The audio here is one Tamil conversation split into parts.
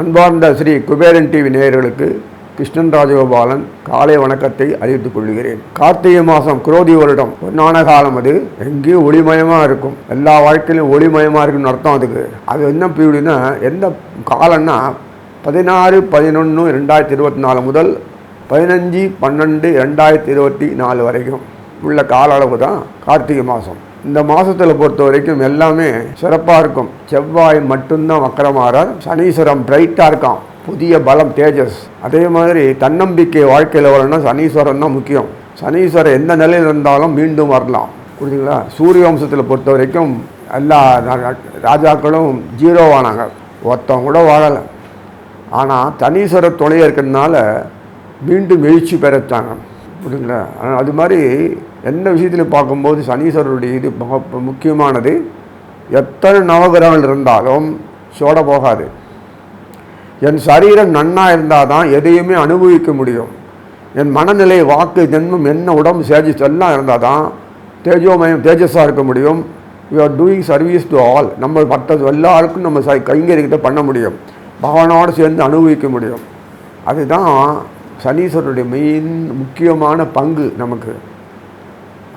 அன்பார்ந்த ஸ்ரீ குபேரன் டிவி நேயர்களுக்கு கிருஷ்ணன் ராஜகோபாலன் காலை வணக்கத்தை அறிவித்துக் கொள்கிறேன். கார்த்திகை மாதம் குரோதி வருடம். பொன்னான காலம் அது. எங்கேயும் ஒளிமயமாக இருக்கும். எல்லா வாழ்க்கையிலும் ஒளிமயமாக இருக்குன்னு அர்த்தம் அதுக்கு. அது என்ன பீரியட்னா எந்த காலம்னா பதினாறு பதினொன்று ரெண்டாயிரத்தி இருபத்தி நாலு முதல் பதினஞ்சு பன்னெண்டு ரெண்டாயிரத்தி இருபத்தி நாலு வரைக்கும் உள்ள கால அளவு தான் கார்த்திகை மாதம். இந்த மாதத்தில் பொறுத்த வரைக்கும் எல்லாமே சிறப்பாக இருக்கும். செவ்வாய் மட்டும்தான் வக்கரமாறார். சனீஸ்வரம் பிரைட்டாக இருக்கான் புதிய பலம் தேஜஸ். அதே மாதிரி தன்னம்பிக்கை வாழ்க்கையில் வரணும்னா சனீஸ்வரன் தான் முக்கியம். சனீஸ்வரன் எந்த நிலையில் இருந்தாலும் மீண்டும் வரலாம். புரியுதுங்களா சூரிய வம்சத்தில் பொறுத்த வரைக்கும் எல்லா ராஜாக்களும் ஜீரோவானாங்க ஒருத்தவங்க கூட வாழலை. ஆனால் தனீஸ்வர துணையாக இருக்கிறதுனால மீண்டும் எழுச்சி பெறத்தாங்க புரியுதுங்களா அது மாதிரி எந்த விஷயத்தில் பார்க்கும்போது சனீஸ்வரருடைய இது முக்கியமானது. எத்தனை நவகிரகங்கள் இருந்தாலும் சோட போகாது. என் சரீரம் நன்னாக இருந்தால் தான் எதையுமே அனுபவிக்க முடியும். என் மனநிலை வாக்கு ஜென்மம் என்ன உடம்பு சேஜஸ் எல்லாம் இருந்தால் தான் தேஜோமயம் தேஜஸாக இருக்க முடியும். You are doing service to all நம்ம மற்ற எல்லாருக்கும் நம்ம ச கைங்கரிக்கிட்ட பண்ண முடியும். பகவானோடு சேர்ந்து அனுபவிக்க முடியும். அதுதான் சனீஸ்வரருடைய மெயின் முக்கியமான பங்கு நமக்கு.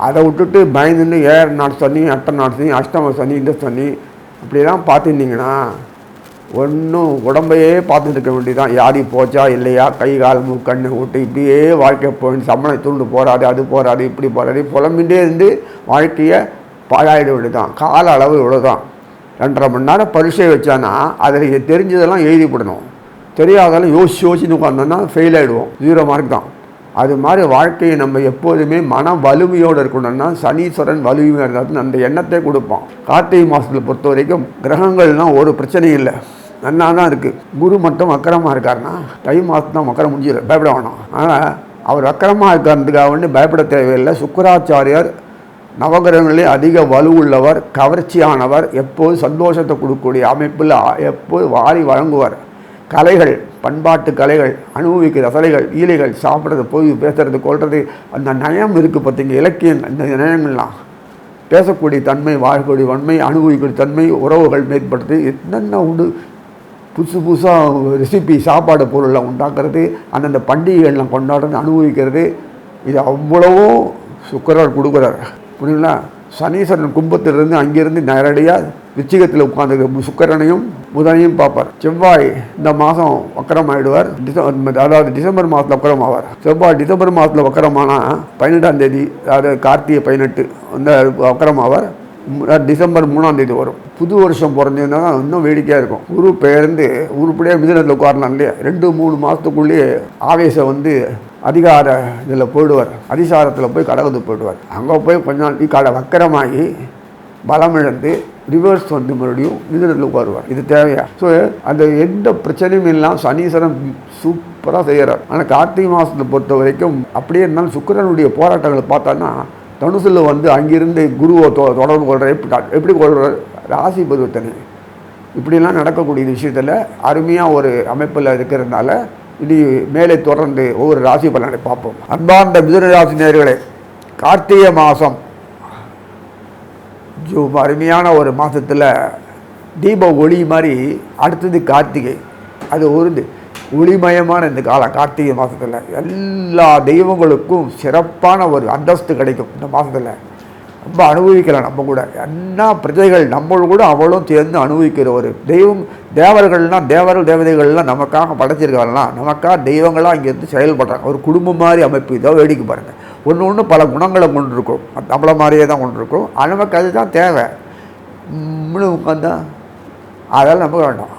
அதை விட்டுட்டு பயந்துன்னு ஏழு நாட் சனி அட்ட நாட் சனி அஷ்டம சனி இந்த சனி இப்படிலாம் பார்த்துருந்தீங்கன்னா ஒன்றும் உடம்பையே பார்த்துட்டு இருக்க வேண்டியதான் யாரி போச்சா இல்லையா? கை கால் மூக்கு கண்ணு விட்டு இப்படியே வாழ்க்கை போய் சம்பளம் தூண்டு போராது அது போராது இப்படி போகிறாரு புலம்பின்றே இருந்து வாழ்க்கையை பாழாயிட வேண்டியதான் கால அளவு இவ்வளோதான் ரெண்டரை மணி நேரம் பரிசை வச்சானா அதில் தெரிஞ்சதெல்லாம் எழுதிப்படணும் தெரியாதெல்லாம் யோசிச்சு யோசிச்சு உட்காந்தோன்னா ஃபெயில் ஆகிடுவோம் ஜீரோ மார்க் தான். அது மாதிரி வாழ்க்கையை நம்ம எப்போதுமே மன வலிமையோடு இருக்கணும்னா சனீஸ்வரன் வலிமையாக இருந்தால் அந்த எண்ணத்தை கொடுப்பான். கார்த்திகை மாதத்தில் பொறுத்த வரைக்கும் கிரகங்கள்லாம் ஒரு பிரச்சனையும் இல்லை. நல்லா தான் இருக்குது குரு மட்டும் அக்கரமாக இருக்காருன்னா தை மாதம் தான் வக்கரம் முடிஞ்சிடும் பயப்பட வேணாம். ஆனால் அவர் அக்கரமாக இருக்கிறதுக்காக வேண்டி பயப்பட தேவையில்லை. சுக்கராச்சாரியார் நவகிரகங்களே அதிக வலுவுள்ளவர் கவர்ச்சியானவர் எப்போது சந்தோஷத்தை கொடுக்கக்கூடிய அமைப்பில் எப்போது வாரி வழங்குவார். கலைகள் பண்பாட்டு கலைகள் அனுபவிக்கிற ரசனைகள் ஈலைகள் சாப்பிட்றது போய் பேசுறது கொள்வது அந்த நயம் இருக்குது பார்த்தீங்க இலக்கியம் அந்த நயங்கள்லாம். பேசக்கூடிய தன்மை வாழக்கூடிய வன்மை அனுபவிக்கூடிய தன்மை உறவுகள் மேற்படுத்து என்னென்ன உண்டு புதுசு புதுசாக ரெசிபி சாப்பாடு பொருள்லாம் உண்டாக்குறது அந்தந்த பண்டிகைகள்லாம் கொண்டாடுறது அனுபவிக்கிறது இது அவ்வளவும் சுக்கரர் கொடுக்குறார். புரியுங்களா சனீஸ்வரன் கும்பத்திலிருந்து அங்கிருந்து நேரடியாக விச்சிகத்தில் உட்கார்ந்து சுக்கரனையும் புதனையும் பார்ப்பார். செவ்வாய் இந்த மாதம் வக்கரம் ஆயிடுவார் டிசம்பர் அதாவது டிசம்பர் மாதத்தில் வக்கரம் ஆவார் செவ்வாய் டிசம்பர் மாதத்தில் வக்கரமானால் பதினெட்டாம் தேதி அதாவது கார்த்திகை பதினெட்டு அந்த வக்கரம் ஆவார் டிசம்பர் மூணாம் தேதி வரும். புது வருஷம் பிறந்ததுன்னா இன்னும் வேடிக்கையாக இருக்கும். குரு பெயர்ந்து உருப்படியாக மிதனத்தில் உட்காரலாம் இல்லையா? ரெண்டு மூணு மாதத்துக்குள்ளேயே ஆவேசம் வந்து அதிகார இதில் போயிடுவார் அதிசாரத்தில் போய் கடவுது போயிடுவார் அங்கே போய் கொஞ்ச நாள் கடை வக்கரமாகி பலம் இழந்து ரிவர்ஸ் வந்து மறுபடியும் மிதனத்தில் உட்காருவார் இது தேவையா? ஸோ அந்த எந்த பிரச்சனையும் இல்லாமல் சனீஸ்வரன் சூப்பராக செய்கிறார். ஆனால் கார்த்திகை மாதத்தை பொறுத்த வரைக்கும் அப்படியே இருந்தாலும் சுக்கிரனுடைய போராட்டங்களை பார்த்தோன்னா தனுசில் வந்து அங்கிருந்து குருவை தொ தொடர்பு கொள்கிற எப்படி எப்படி கொள்கிறார் ராசி பருவத்தனை இப்படிலாம் நடக்கக்கூடிய விஷயத்தில் அருமையாக ஒரு அமைப்பில் இருக்கிறதுனால இனி மேலே தொடர்ந்து ஒவ்வொரு ராசி பலனை பார்ப்போம். அன்பார்ந்த மிதுன ராசி நேர்களே கார்த்திகை மாதம் ஜூ அருமையான ஒரு மாதத்தில் தீப ஒளி மாதிரி அடுத்தது கார்த்திகை. அது ஒரு ஒளிமயமான இந்த காலம் கார்த்திகை மாதத்தில் எல்லா தெய்வங்களுக்கும் சிறப்பான ஒரு அந்தஸ்து கிடைக்கும் இந்த மாதத்தில் ரொம்ப அனுபவிக்கிறான் நம்ம கூட. என்ன பிரஜைகள் நம்மளோட கூட அவளும் சேர்ந்து அனுபவிக்கிற ஒரு தெய்வம் தேவர்கள்லாம் தேவர்கள் தேவதைகள்லாம் நமக்காக படைச்சிருக்காங்கலாம் நமக்காக தெய்வங்களாக இங்கேருந்து செயல்படுறாங்க. ஒரு குடும்பம் மாதிரி அமைப்பு. இதோ வேடிக்கை பாருங்கள் ஒன்று ஒன்று பல குணங்களை கொண்டிருக்கும். நம்மள மாதிரியே தான் கொண்டிருக்கும். அது நமக்கு அதுதான் தேவை. உம்முன்னு உட்காந்தா அதெல்லாம் நமக்கு வேண்டாம்.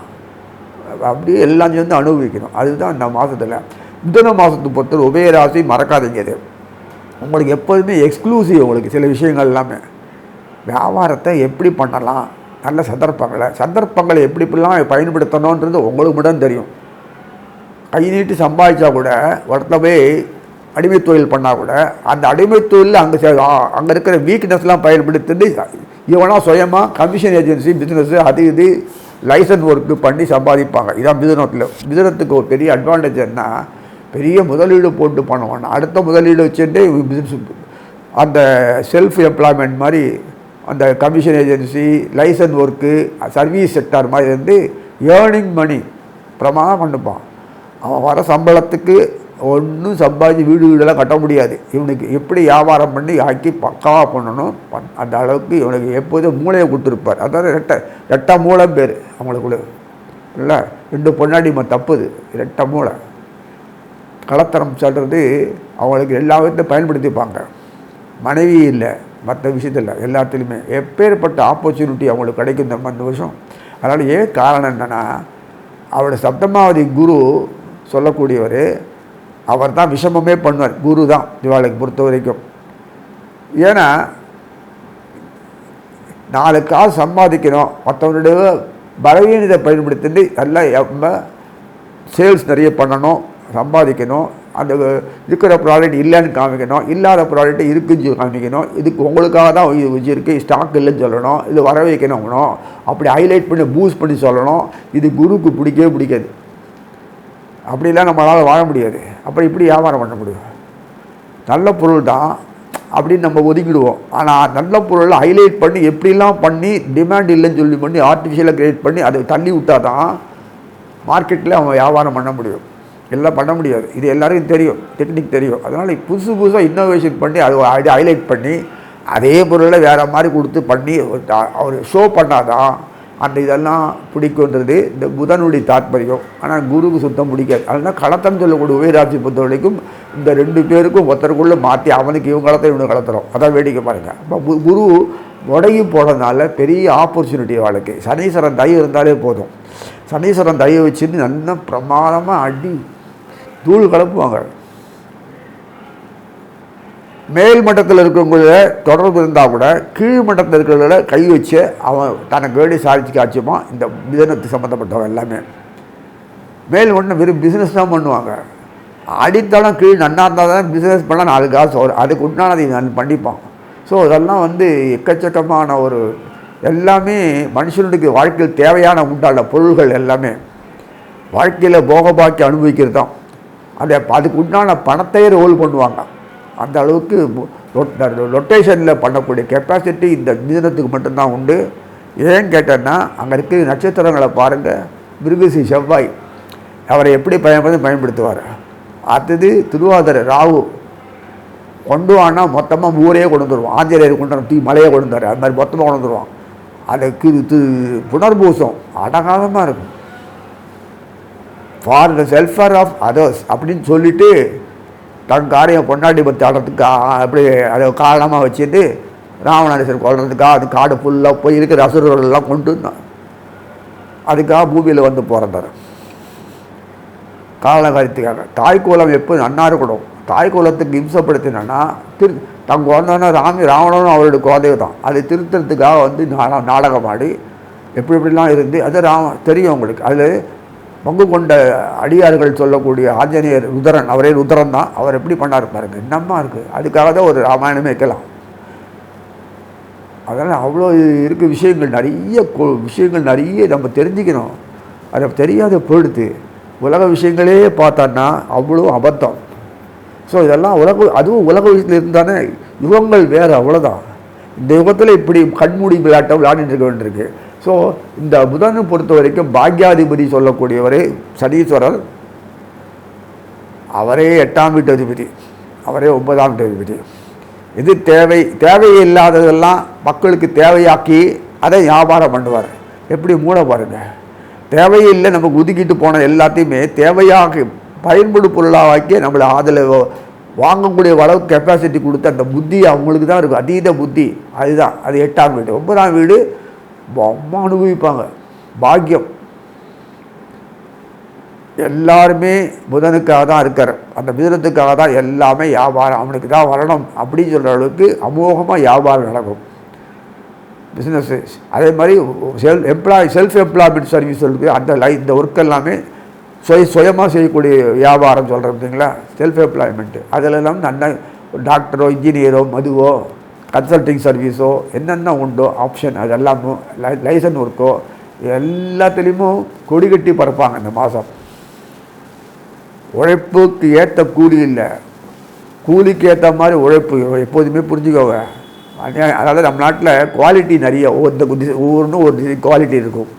அப்படியே எல்லாம் சேர்ந்து அனுபவிக்கணும். அதுதான் இந்த மாதத்தில் மிதுன மாதத்தை பொறுத்தவரை உபயராசி மறக்காதீங்க உங்களுக்கு எப்போதுமே எக்ஸ்க்ளூசிவ் உங்களுக்கு சில விஷயங்கள் எல்லாமே. வியாபாரத்தை எப்படி பண்ணலாம்? நல்ல சந்தர்ப்பங்களை. சந்தர்ப்பங்களை எப்படி இப்படிலாம் பயன்படுத்தணுன்றது உங்களுக்கு மட்டும் தெரியும். கை நீட்டு சம்பாதிச்சா கூட ஒருத்தர் போய் அடிமை தொழில் பண்ணால் கூட அந்த அடிமை தொழிலில் அங்கே அங்கே இருக்கிற வீக்னஸ்லாம் பயன்படுத்தி இவனா சுயமாக கமிஷன் ஏஜென்சி பிஸ்னஸ்ஸு அது இது லைசன்ஸ் ஒர்க்கு பண்ணி சம்பாதிப்பாங்க. இதான் பிசினத்தில் மிதுனத்துக்கு ஒரு பெரிய அட்வான்டேஜ் என்ன? பெரிய முதலீடு போட்டு பண்ணுவாங்க அடுத்த முதலீடு வச்சுட்டு பிஸ்னஸ் அந்த செல்ஃப் எம்ப்ளாய்மெண்ட் மாதிரி அந்த commission agency licence work service sector மாதிரி இருந்து ஏர்னிங் மணி பிரமாதம் பண்ணுப்பான். அவன் வர சம்பளத்துக்கு ஒன்றும் சம்பாதிச்சு வீடு வீடெல்லாம் கட்ட முடியாது. இவனுக்கு எப்படி வியாபாரம் பண்ணி ஆக்கி பக்காவாக பண்ணணும்? பண்- அந்த அளவுக்கு இவனுக்கு எப்போதும் மூளையை கொடுத்துருப்பார். அதாவது ரெட்டை ரெட்டை மூளை பேர் அவங்களுக்குள்ள. இல்லை? ரெண்டு பொன்னாடி தப்புது. ரெட்டை மூளை. கலத்தரம் சொல்கிறது அவங்களுக்கு எல்லா விதத்தையும் பயன்படுத்திப்பாங்க. மனைவி இல்லை மற்ற விஷயத்தில் எல்லாத்துலேயுமே எப்பேற்பட்ட ஆப்பர்ச்சுனிட்டி அவங்களுக்கு கிடைக்கும் இந்த அந்த வருஷம்? அதனால் ஏன் காரணம் என்னென்னா அவரோட சப்தமாவதி குரு சொல்லக்கூடியவர் அவர் தான் விஷமமே பண்ணுவார். குரு தான் இவாளுக்கு பொறுத்த வரைக்கும். ஏன்னா நாலு காசு சம்பாதிக்கணும். மற்றவனுடைய பலவீனத்தை பயன்படுத்திட்டு நல்லா நம்ம சேல்ஸ் நிறைய பண்ணணும். சம்பாதிக்கணும். அந்த இருக்கிற ப்ராடக்ட் இல்லைன்னு காமிக்கணும். இல்லாத ப்ராடக்ட் இருக்குன்னு காமிக்கணும். இதுக்கு உங்களுக்காக தான் இது வச்சுருக்கு. ஸ்டாக் இல்லைன்னு சொல்லணும். இது வர வைக்கணும் அப்படி ஹைலைட் பண்ணி பூஸ்ட் பண்ணி சொல்லணும். இது குருவுக்கு பிடிக்கவே பிடிக்காது. அப்படிலாம் நம்மளால் வாழ முடியாது. அப்புறம் இப்படி வியாபாரம் பண்ண முடியும். நல்ல பொருள் தான் அப்படின்னு நம்ம ஒதுக்கிடுவோம். ஆனால் நல்ல பொருளை ஹைலைட் பண்ணி எப்படிலாம் பண்ணி டிமாண்ட் இல்லைன்னு சொல்லி பண்ணி ஆர்டிஃபிஷியலாக க்ரியேட் பண்ணி அதை தள்ளி விட்டால் தான் மார்க்கெட்டில் அவன் வியாபாரம் பண்ண முடியும். எல்லாம் பண்ண முடியாது. இது எல்லாருக்கும் தெரியும். டெக்னிக் தெரியும். அதனால் புதுசு புதுசாக இன்னோவேஷன் பண்ணி அது அது ஹைலைட் பண்ணி அதே பொருளை வேறு மாதிரி கொடுத்து பண்ணி அவர் ஷோ பண்ணாதான் அந்த இதெல்லாம் பிடிக்குன்றது இந்த புதனுடைய தாத்பரியம். ஆனால் குருவுக்கு சுத்தம் பிடிக்காது. அதனால் களத்தம் சொல்லக்கூடிய உயராட்சி பொறுத்த வரைக்கும் இந்த ரெண்டு பேருக்கும் ஒருத்தருக்குள்ளே மாற்றி அவனுக்கு இவங்க கலத்தை இவனுக்கு களத்துறோம். அதான் வேடிக்கை பாருங்கள் அப்போ குரு முடங்கி போனதுனால பெரிய ஆப்பர்ச்சுனிட்டி வாழ்க்கை சனீஸ்வரன் தயவு இருந்தாலே போதும். சனீஸ்வரன் தயவு வச்சுன்னு நல்லா பிரமாதமாக அடி தூள் கலப்புவாங்க. மேல் மட்டத்தில் இருக்கிறவங்கள தொடர்பு இருந்தால் கூட கீழ் மட்டத்தில் இருக்கிறவங்கள கை வச்சு அவன் தனக்கு வேண்டி சாதிச்சு காட்சியுமா இந்த பிசினத்துக்கு சம்மந்தப்பட்டவன் எல்லாமே. மேல் ஒன்று வெறும் பிஸ்னஸ் தான் பண்ணுவாங்க. அடித்தளம் கீழ் நன்னா இருந்தால் தான் பிஸ்னஸ் பண்ணால் நாலு காசு வரும் அதுக்கு உண்டானதை நான் பண்ணிப்பான். ஸோ இதெல்லாம் வந்து எக்கச்சக்கமான ஒரு எல்லாமே மனுஷனுக்கு வாழ்க்கையில் தேவையான உண்டான பொருள்கள் எல்லாமே. வாழ்க்கையில் போக பாக்கி அனுபவிக்கிறது தான். அந்த அதுக்கு உண்டான பணத்தையே ரோல் பண்ணுவாங்க. அந்த அளவுக்கு ரொட்டேஷனில் பண்ணக்கூடிய கெப்பாசிட்டி இந்த மிதனத்துக்கு மட்டும்தான் உண்டு. ஏன் கேட்டேன்னா அங்கே இருக்கிற நட்சத்திரங்களை பாருங்கள் மிருகசி செவ்வாய் அவரை எப்படி பயன்படுத்தி பயன்படுத்துவார்? அடுத்தது திருவாதிரை ராகு. கொண்டு வானா மொத்தமாக ஊரே கொண்டு வந்துடுவோம் ஆஞ்சநேயர் கொண்டு வந்து தீ மலையை கொண்டு வந்தார் அது மாதிரி மொத்தமாக கொண்டு வந்துடுவான் அதுக்கு இது புனர்பூசம். அடகாதமாக இருக்கும். For the welfare of others அப்படின்னு சொல்லிட்டு தன் காரியம் பொண்டாட்டி பற்றி ஆடுறதுக்கு அப்படி அதை காரணமாக வச்சுட்டு ராவணாதேசர் கொள்றதுக்காக அது காடு ஃபுல்லாக போய் இருக்கிற அசுரர்கள்லாம் கொண்டு வந்தான். அதுக்காக பூமியில் வந்து பிறந்தார். காரணகாரியத்துக்காக தாய் எப்போ நன்னா இருக்கணும் தாய் குலத்துக்கு இம்சப்படுத்தினா திரு தங்க குழந்தைன்னா ராமி ராவணனும் அவருடைய குழந்தைய தான். அதை திருத்தறதுக்காக வந்து நா- நாடகம் ஆடி எப்படி எப்படிலாம் இருந்து அது ராம தெரியும் உங்களுக்கு. அதில் பங்கு கொண்ட அடியார்கள் சொல்லக்கூடிய ஆஞ்சநேயர் ருதரன் அவரே ருதரன் தான். அவர் எப்படி பண்ணார் பாருங்க என்னம்மா இருக்குது அதுக்காக தான் ஒரு ராமாயணமே வைக்கலாம். அதனால் அவ்வளோ இருக்க விஷயங்கள் நிறைய விஷயங்கள் நிறைய நம்ம தெரிஞ்சுக்கணும். அதை தெரியாத பொழுது உலக விஷயங்களே பார்த்தோன்னா அவ்வளோ அபத்தம். ஸோ இதெல்லாம் உலக அதுவும் உலக விஷயத்தில் இருந்தானே யுகங்கள் வேறு அவ்வளோதான் இந்த யுகத்தில் இப்படி கண்மூடி விளையாட்டம் விளையாடிட்டு இருக்க வேண்டியிருக்கு. ஸோ இந்த புதனை பொறுத்த வரைக்கும் பாக்யாதிபதி சொல்லக்கூடியவரே சனீஸ்வரர். அவரே எட்டாம் வீட்டு அதிபதி. அவரே ஒன்பதாம் வீட்டு அதிபதி. இது தேவை தேவையில்லாததெல்லாம் மக்களுக்கு தேவையாக்கி அதை வியாபாரம் பண்ணுவார். எப்படி மூட பாருங்கள் தேவையில்லை நமக்கு ஒதுக்கிட்டு போன எல்லாத்தையுமே தேவையாக பயன்படு பொருளாக்கி நம்மளை அதில் வாங்கக்கூடிய அளவு கெப்பாசிட்டி கொடுத்து அந்த புத்தி அவங்களுக்கு தான் இருக்கும். அதீத புத்தி. அதுதான். அது எட்டாம் வீடு. ஒன்பதாம் வீடு அம்மா அனுபவிப்பாங்க. பாக்கியம். எல்லாருமே புதனுக்காக தான் இருக்கார். அந்த மிதனத்துக்காக தான் எல்லாமே வியாபாரம் அவனுக்கு தான் வரணும் அப்படின்னு சொல்கிற அளவுக்கு அமோகமாக வியாபாரம் நடக்கும். பிஸ்னஸ்ஸு அதே மாதிரி self employ self employment service இருக்குது அந்த லை இந்த ஒர்க் எல்லாமே சுய சுயமாக செய்யக்கூடிய வியாபாரம் சொல்கிறோம் பார்த்தீங்களா? செல்ஃப் எம்ப்ளாய்மெண்ட்டு அதில் எல்லாம் நல்ல டாக்டரோ இன்ஜினியரோ மதுவோ கன்சல்டிங் சர்வீஸோ என்னென்ன உண்டோ ஆப்ஷன் அது எல்லாமும் லை லைசன் ஒர்க்கோ எல்லாத்துலேயுமே கொடி கட்டி பறப்பாங்க இந்த மாதம் உழைப்புக்கு ஏற்ற கூலி இல்லை. கூலிக்கு ஏற்ற மாதிரி உழைப்பு எப்போதுமே புரிஞ்சுக்கோங்க. அதாவது நம்ம நாட்டில் குவாலிட்டி நிறைய ஒவ்வொரு ஒவ்வொன்றும் ஒரு குவாலிட்டி இருக்கும்.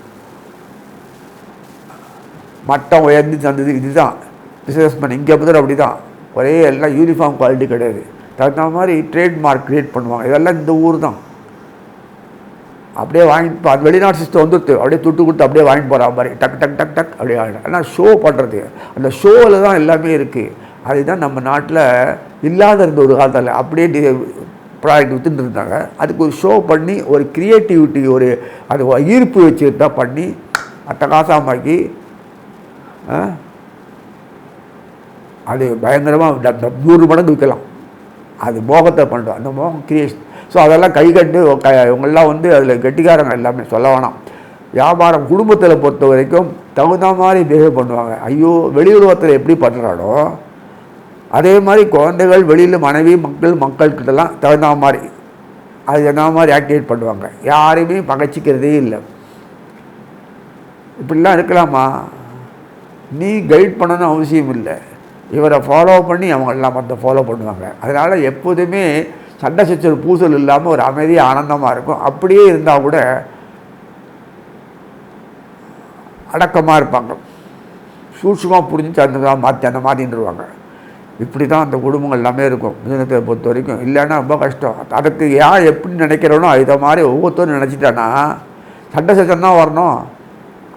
மட்டம் உயர்ந்து தந்தது இதுதான். பிஸ்னஸ் பண்ண இங்கே முதல் அப்படி தான் ஒரே எல்லாம் யூனிஃபார்ம் குவாலிட்டி கிடையாது. தகுந்த மாதிரி ட்ரேட்மார்க் க்ரியேட் பண்ணுவாங்க. இதெல்லாம் இந்த ஊர் தான் அப்படியே வாங்கிட்டு அது வெளிநாட்டு சிஸ்டம் வந்துடுது. அப்படியே துட்டு கொடுத்து அப்படியே வாங்கிட்டு போகிற மாதிரி. டக் டக் டக் டக் அப்படியே ஆனால் ஷோ பண்ணுறது அந்த ஷோவில் தான் எல்லாமே இருக்குது அதுதான் நம்ம நாட்டில் இல்லாத இருந்த ஒரு காலத்தில் அப்படியே ப்ராடக்ட் வித்துட்டு இருந்தாங்க. அதுக்கு ஒரு ஷோ பண்ணி ஒரு க்ரியேட்டிவிட்டி ஒரு அது ஈர்ப்பு வச்சு தான் பண்ணி அட்டகாசமாக்கி ஆ, அது பயங்கரமாக நூறு மடங்கு விற்கலாம் அது மோகத்தை பண்ணுறோம் அந்த மோகம் கிரியேஷன் ஸோ அதெல்லாம் கை கண்டு க இவங்கெல்லாம் வந்து அதில் கெட்டிக்காரங்க எல்லாமே சொல்ல வேணாம். வியாபாரம் குடும்பத்தில் பொறுத்த வரைக்கும் தகுந்த மாதிரி பிஹேவ் பண்ணுவாங்க. ஐயோ வெளியுலகத்தில் எப்படி பண்ணுறானோ அதே மாதிரி குழந்தைகள் வெளியில் மனைவி மக்கள் மக்கள்கிட்டலாம் தகுந்த மாதிரி அது என்ன மாதிரி ஆக்டிவேட் பண்ணுவாங்க. யாரையுமே பகைச்சிக்கிறதே இல்லை. இப்படிலாம் இருக்கலாமா? நீ கைட் பண்ணணும்னு அவசியம் இல்லை. இவரை ஃபாலோ பண்ணி அவங்க எல்லாம் மற்ற ஃபாலோ பண்ணுவாங்க. அதனால் எப்போதுமே சண்டை சச்சர் பூசல் இல்லாமல் ஒரு அமைதி ஆனந்தமாக இருக்கும். அப்படியே இருந்தால் கூட அடக்கமாக இருப்பாங்க. சூட்சமாக புரிஞ்சு அந்த மாற்றி அந்த மாற்றின்றுவாங்க இப்படி தான் அந்த குடும்பங்கள் எல்லாமே இருக்கும். மிதனத்தை பொறுத்த வரைக்கும். இல்லைன்னா ரொம்ப கஷ்டம். அதுக்கு யார் எப்படி நினைக்கிறோனோ இதை மாதிரி ஒவ்வொருத்தரும் நினச்சிட்டானா சண்டை சச்சம் தான் வரணும்.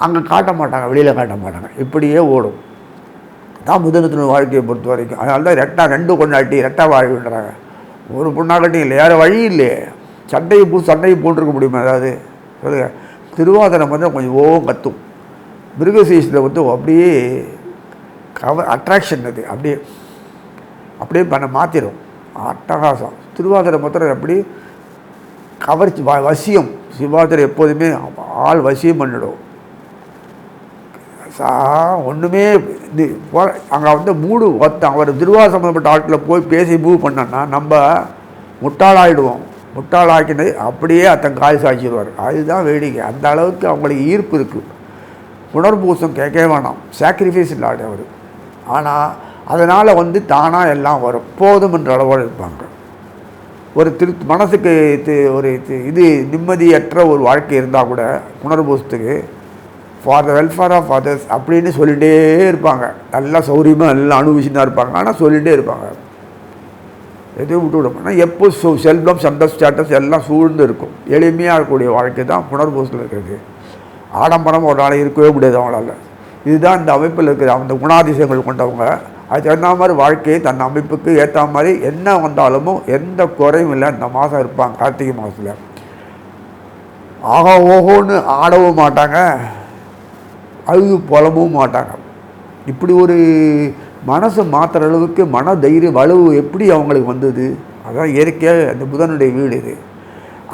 அங்கே காட்ட மாட்டாங்க வெளியில் காட்ட மாட்டாங்க. இப்படியே ஓடும். தான் முதலத்தின் வாழ்க்கையை பொறுத்த வரைக்கும். அதனால தான் ரெட்டா ரெண்டு கொண்டாட்டி ரெட்டா வாழ்வுன்றாங்க. ஒரு பொண்ணாகட்டும் இல்லை வேறு வழி இல்லையே. சண்டையை பூ சண்டையை போட்டிருக்க முடியுமா அதாவது சொல்லுங்க. திருவாதனம் வந்து கொஞ்சம் ஓவம் கத்தும். மிருகசீசத்தில் வந்து அப்படியே கவ அட்ராக்ஷன் அது. அப்படியே அப்படியே பண்ண மாற்றிடும் அட்டகாசம். திருவாதிரை மொத்தம் எப்படி? கவர்ச்சி வ வசியம். சிவாதிரை எப்போதுமே ஆள் வசியம் பண்ணிடும். சா ஒன்றுமே இது போ அங்கே வந்து மூடு ஒருத்தன் அவர் திருவாரூர் சம்மந்தப்பட்ட ஆட்டில் போய் பேசி மூவ் பண்ணோன்னா நம்ம முட்டாளாயிடுவோம். முட்டாளாக்கினது அப்படியே அத்தன் காய் சாய்ச்சிடுவார் அதுதான் வேடிக்கை. அந்த அளவுக்கு அவங்களுக்கு ஈர்ப்பு இருக்குது புனர்பூசம் கேட்கவே வேணாம். சாக்ரிஃபைஸ் இல்லாட அவர். ஆனால் அதனால் வந்து தானாக எல்லாம் வரும். போதும் என்ற அளவோடு இருப்பாங்க. ஒரு திரு மனசுக்கு இது- ஒரு இது- இது நிம்மதியற்ற ஒரு வாழ்க்கை இருந்தால் கூட புனர்பூசத்துக்கு for the welfare of others அப்படின்னு சொல்லிகிட்டே இருப்பாங்க. நல்லா சௌரியமாக நல்லா அனுபவிச்சுட்டு இருப்பாங்க. ஆனால் சொல்லிகிட்டே இருப்பாங்க. எதுவும் விட்டு விட ஆனால் எப்போ செல்வம் சண்டை ஸ்டேட்டஸ் எல்லாம் சூழ்ந்து இருக்கும். எளிமையாக இருக்கக்கூடிய வாழ்க்கை தான் புனர்பூசத்தில் இருக்கிறது. ஆடம்பரம் ஒரு நாள் இருக்கவே முடியாது அவங்களால. இதுதான் இந்த அமைப்பில் இருக்கிற அந்த குணாதிசயங்கள் கொண்டவங்க. அது தகுந்த மாதிரி வாழ்க்கையை தன் அமைப்புக்கு ஏற்ற மாதிரி என்ன வந்தாலுமோ எந்த குறையும் இல்லை. இந்த மாதம் இருப்பாங்க. கார்த்திகை மாதத்தில். ஆக ஓஹோன்னு ஆடவும் மாட்டாங்க. அழுது புலம்பவும் மாட்டாங்க. இப்படி ஒரு மனசை மாற்றுற அளவுக்கு மன தைரிய வலுவு எப்படி அவங்களுக்கு வந்தது? அதான் இயற்கையாக அந்த புதனுடைய வீடு இது.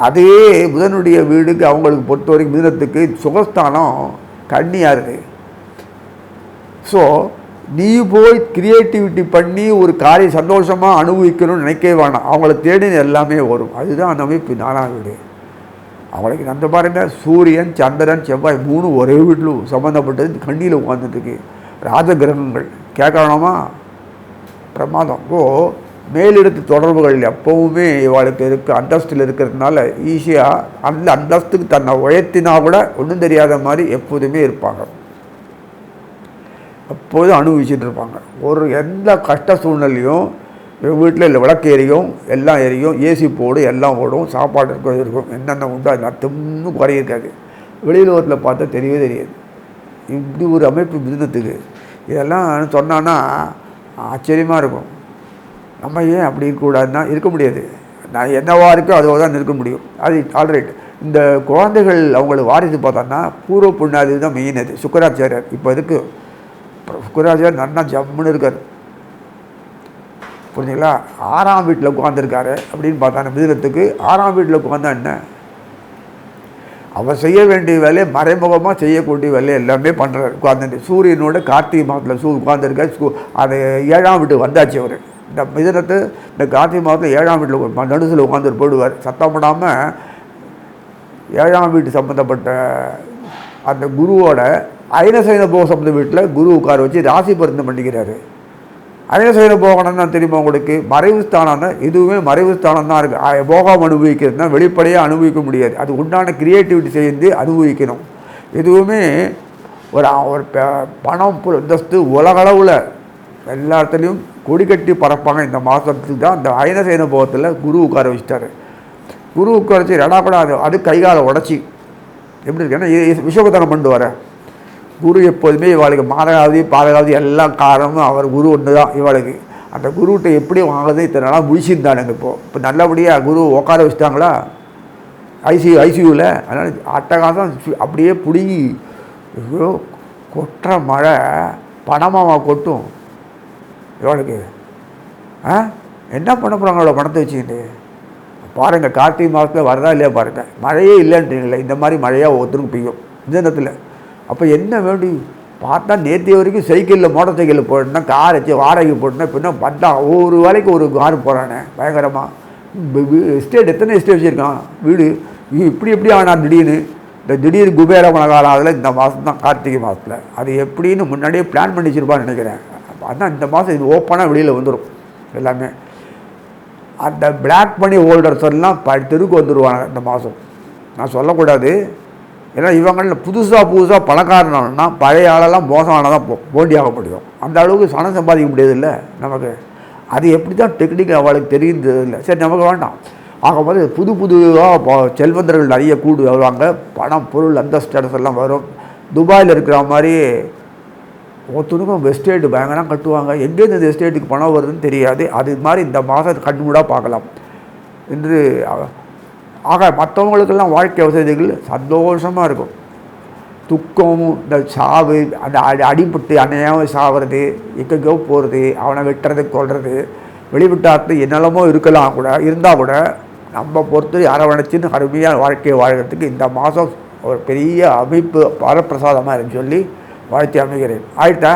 அதே புதனுடைய வீடுக்கு அவங்களுக்கு பொறுத்த வரைக்கும் மிதனத்துக்கு சுகஸ்தானம் கண்ணியாக இருக்குது ஸோ நீ போய் கிரியேட்டிவிட்டி பண்ணி ஒரு காரியம் சந்தோஷமாக அனுபவிக்கணும்னு நினைக்கவே வேணாம். அவங்கள தேடி எல்லாமே வரும். அதுதான் அந்த அமைப்பு. நாலாம் வீடு. அவளுக்கு அந்த பாருங்க சூரியன் சந்திரன் செவ்வாய் மூணு ஒரே வீட்டில் சம்மந்தப்பட்டது கண்ணியில் உட்காந்துட்டுருக்கு ராஜ கிரகங்கள் கேட்கணுமா பிரமாதம். ஓ மேலிடத்து தொடர்புகள் எப்பவுமே இவளுக்கு இருக்க அந்தஸ்தில் இருக்கிறதுனால ஈஸியாக அந்த அந்தஸ்துக்கு தன்னை உயர்த்தினா கூட ஒன்றும் தெரியாத மாதிரி எப்போதுமே இருப்பாங்க. எப்போதும் அனுபவிச்சுட்டு இருப்பாங்க. ஒரு எந்த கஷ்ட சூழ்நிலையும் வீட்டில் இல்லை விளக்கு எரியும் எல்லாம் எரியும் ஏசி போடும் எல்லாம் ஓடும் சாப்பாடு இருக்கும் இருக்கும். என்னென்ன உண்டோ அது நத்தம்னு குறை இருக்காது. வெளியுலகத்தில் பார்த்தா தெரியவே தெரியாது. இப்படி ஒரு அமைப்பு மிதனத்துக்கு இதெல்லாம் சொன்னான்னா ஆச்சரியமாக இருக்கும். நம்ம ஏன் அப்படி இருக்கக்கூடாதுன்னா இருக்க முடியாது. நான் என்னவா இருக்கோ அதுவாக தான் இருக்க முடியும். அது ஆல்ரைட் இந்த குழந்தைகள் அவங்களுக்கு வாரிசு பார்த்தோன்னா பூர்வ புண்ணாதி தான் மெயின் அது. சுக்கராச்சாரியர். இப்போ இருக்குது சுக்கராச்சாரியர் நன்னா ஜம்முன்னு இருக்கார். புரிஞ்சுங்களா? ஆறாம் வீட்டில் உட்காந்துருக்காரு அப்படின்னு பார்த்தா மிதிரத்துக்கு ஆறாம் வீட்டில் உட்காந்தா என்ன? அவர் செய்ய வேண்டிய வேலையை மறைமுகமாக செய்யக்கூடிய வேலையை எல்லாமே பண்ணுறாரு உட்காந்துட்டு சூரியனோட கார்த்திகை மாதத்தில் சூ உட்காந்துருக்காரு சூ அது ஏழாம் வீட்டுக்கு வந்தாச்சு அவர். இந்த மிதனத்து இந்த கார்த்திகை மாதத்தில் ஏழாம் வீட்டில் நடுசில் உட்காந்து போயிடுவார். சத்தம் போடாமல் ஏழாம் வீட்டு சம்மந்தப்பட்ட அந்த குருவோட ஐனசைன போக சம்மந்த வீட்டில் குரு உட்கார வச்சு ராசி பொருத்தம் பண்ணிக்கிறாரு. அதே சைடு போகணும்னா தெரியுமா உங்களுக்கு மறைவு ஸ்தானம் தான் இதுவுமே மறைவு ஸ்தானம் தான் இருக்குது போகம் அனுபவிக்கிறதுனா வெளிப்படையாக அனுபவிக்க முடியாது. அது உண்டான கிரியேட்டிவிட்டி செய்து அனுபவிக்கணும். எதுவுமே ஒரு ஒரு ப- பணம் பு- அந்தஸ்து உலகளவில் எல்லா இடத்துலையும் கொடி கட்டி பறப்பாங்க. இந்த மாதத்துக்கு தான் இந்த அயனசேன போகத்தில் குரு உட்கார வச்சுட்டாரு. குரு உட்கார வச்சு ரெடா கூட அது அது கைகால உடச்சி. எப்படி இருக்கு? ஏன்னா இது விஷபத்தனம் பண்ணிட்டு வரேன் குரு எப்போதுமே இவளுக்கு மாதகாவதி பாதகாவதி எல்லாம் காரணமும் அவர் குரு ஒன்று தான் இவளுக்கு. அந்த குருகிட்ட எப்படி வாங்குறது இத்தனை நாளாக முடிச்சிருந்தானுங்க இப்போ. இப்போ நல்லபடியாக குரு உட்கார வச்சுட்டாங்களா? ஐசியூ ஐசியூவில் அதனால் அட்டகாசம் அப்படியே பிடுங்கி ஐயோ கொட்டுற மழை பணமாவா கொட்டும்? இவளுக்கு ஆ? என்ன பண்ண போகிறாங்க அவ்வளோ பணத்தை வச்சுக்கிட்டு? பாருங்கள் கார்த்திகை மாதத்தில் வரதா இல்லையா பாருங்கள் மழையே இல்லைன்றீங்களே இந்த மாதிரி மழையாக ஒவ்வொருத்தருக்கும் பெய்யும். இந்த நேரத்தில். அப்போ என்ன வேண்டி? பார்த்தா நேற்று வரைக்கும் சைக்கிளில் மோட்டார் சைக்கிளில் போட்டுனா கார் வச்சு வாடகை போட்டுனா இப்போ பார்த்தா ஒவ்வொரு வேலைக்கு ஒரு கார் போகிறானே பயங்கரமாக எஸ்டேட் எத்தனை எஸ்டேட் வச்சுருக்கான்? வீடு. இப்படி எப்படி ஆனா திடீர்னு. இந்த திடீர் குபேர மழைக்காலம் இந்த மாதம் தான் கார்த்திகை மாதத்தில் அது எப்படின்னு முன்னாடியே பிளான் பண்ணி வச்சிருப்பான்னு நினைக்கிறேன். அதான் இந்த மாதம் இது ஓப்பனாக வெளியில் வந்துடும் எல்லாமே. அந்த பிளாக் பண்ணி ஹோல்டர்ஸ் எல்லாம் ப தெருக்கு வந்துடுவாங்க இந்த மாதம் நான் சொல்லக்கூடாது. ஏன்னா இவங்களில் புதுசாக புதுசாக பணக்காரனா பழைய ஆளெல்லாம் மோசமானதான் போ போண்டியாக முடியும் அந்த அளவுக்கு பணம் சம்பாதிக்க முடியாதுல்ல நமக்கு அது எப்படி தான் டெக்னிக் அவளுக்கு தெரியுது இல்லை சரி நமக்கு வேண்டாம். ஆகும்போது புது புதுவாக செல்வந்தர்கள் நிறைய கூடு வருவாங்க. பணம் பொருள் அந்த ஸ்டேட்டஸ் எல்லாம் வரும். துபாயில் இருக்கிற மாதிரி ஒருத்தருக்கும் எஸ்டேட் பயங்கரம் கட்டுவாங்க. எங்கேருந்து இந்த எஸ்டேட்டுக்கு பணம் வருதுன்னு தெரியாது. அது மாதிரி இந்த மாதம் கண்மூடாக பார்க்கலாம். என்று ஆக மற்றவங்களுக்கெல்லாம் வாழ்க்கை வசதிகள் சந்தோஷமாக இருக்கும். துக்கமும் இந்த சாவு அந்த அடி அடிபட்டு அநியாயம் சாவுறது எங்கெங்கோ போகிறது அவனை வெட்டுறது கொள்வது வெளிவிட்டாத்து என்னெல்லாமோ இருக்கலாம் கூட இருந்தால் கூட நம்ம பொறுத்து அரவணைச்சின்னு அருமையான வாழ்க்கையை வாழ்கிறதுக்கு இந்த மாதம் ஒரு பெரிய அமைப்பு வரப்பிரசாதமாக இருக்குன்னு சொல்லி வாழ்த்தி அமைகிறேன். ஆயிட்டா